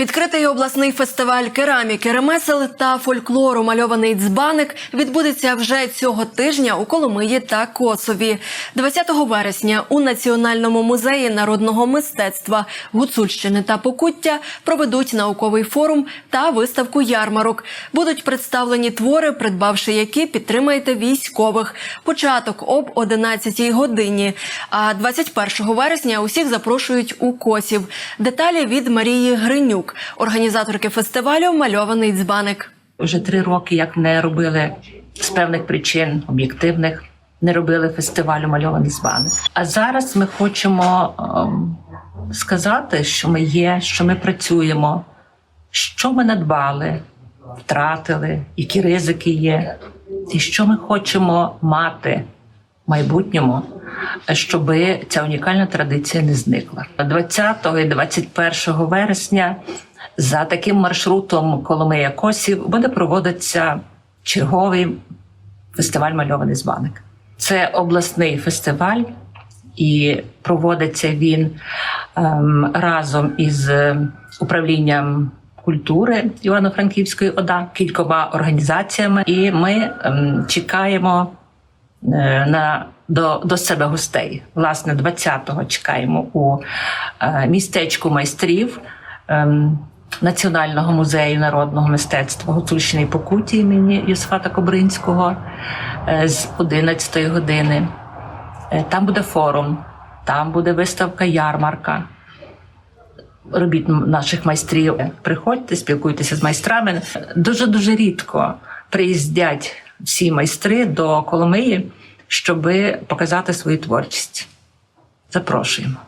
Відкритий обласний фестиваль кераміки, ремесел та фольклору Мальований дзбаник відбудеться вже цього тижня у Коломиї та Косові. 20 вересня у Національному музеї народного мистецтва Гуцульщини та Покуття проведуть науковий форум та виставку ярмарок. Будуть представлені твори, придбавши які підтримаєте військових. Початок об 11 годині. А 21 вересня усіх запрошують у Косів. Деталі від Марії Гринюк, організаторки фестивалю Мальований дзбаник. Вже три роки, як не робили з певних причин об'єктивних, не робили фестивалю мальований збани. А зараз ми хочемо ем, сказати, що ми є, що ми працюємо, що ми надбали, втратили, які ризики є, і що ми хочемо мати в майбутньому, щоб ця унікальна традиція не зникла. 20 і 21 вересня за таким маршрутом Коломия Косів буде проводитися черговий фестиваль Мальований збаник. Це обласний фестиваль, і проводиться він ем, разом із е, управлінням культури Івано-Франківської ОДА, кількома організаціями. І ми ем, чекаємо на до, до себе гостей. Власне, 20-го чекаємо у е, містечку майстрів. ем, Національного музею народного мистецтва Гуцульщини і Покуті імені Йосифата Кобринського е, з 11-ї години. Е, Там буде форум, там буде виставка ярмарка робіт наших майстрів. Приходьте, спілкуйтеся з майстрами. Дуже дуже рідко приїздять всі майстри до Коломиї, щоб показати свою творчість. Запрошуємо.